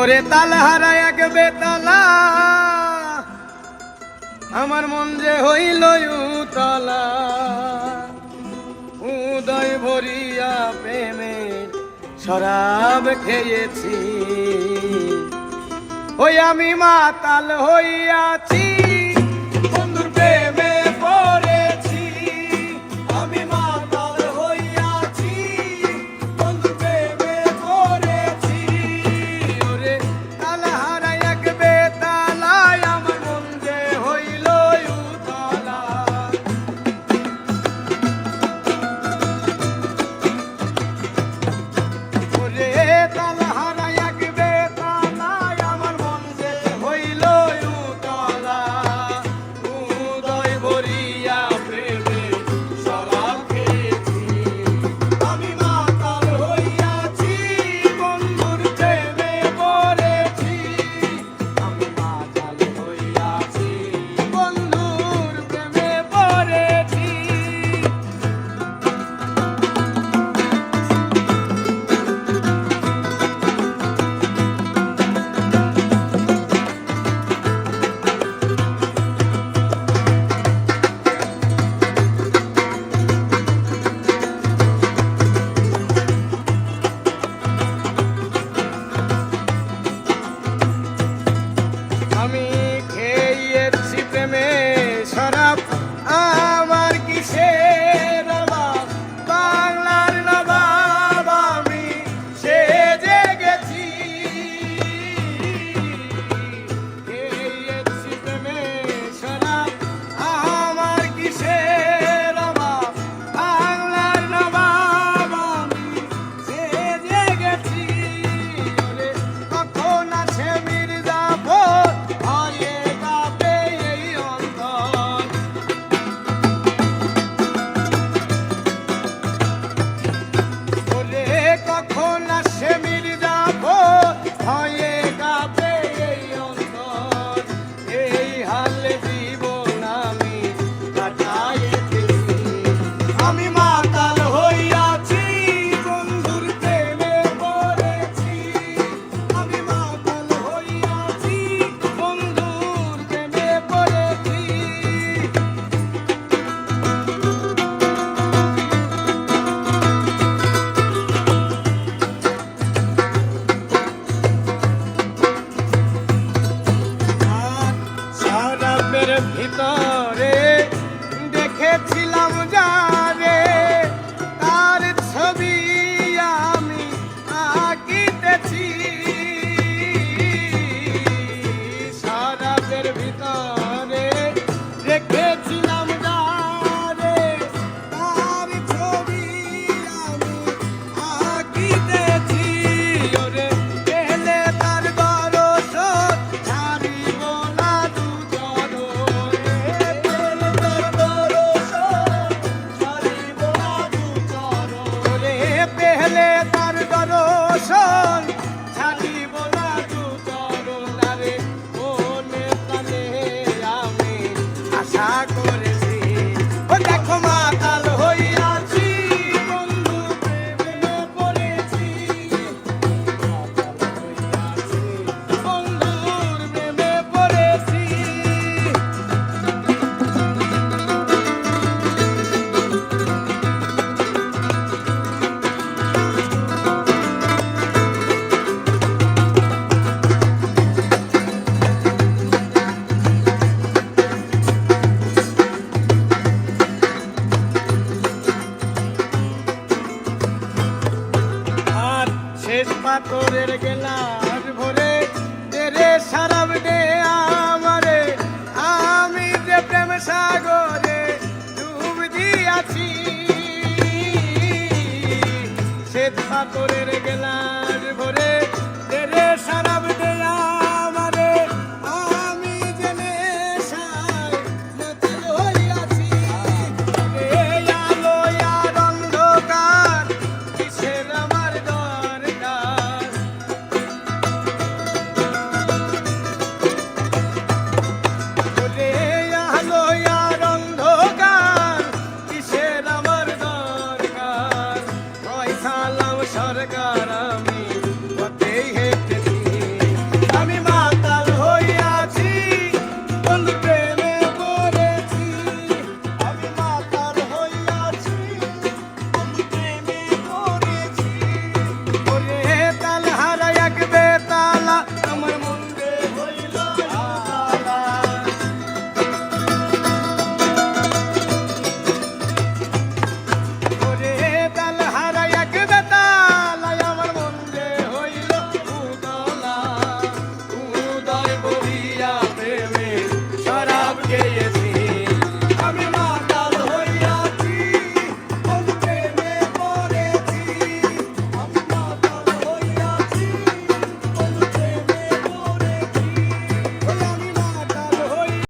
ওরে তাল হারা এক বেতালা। আমার মন যে হইল উতলা। উদয় ভরিয়া প্রেমে শরাব খেয়েছি। ওই আমি মাতাল হইয়াছি। letra দেশ পাথরের গেলাস ভরে, তেরে সারাব দে আমারে। আমি যে প্রেম সাগরে ডুব দিয়াছি, শ্বেত পাথরের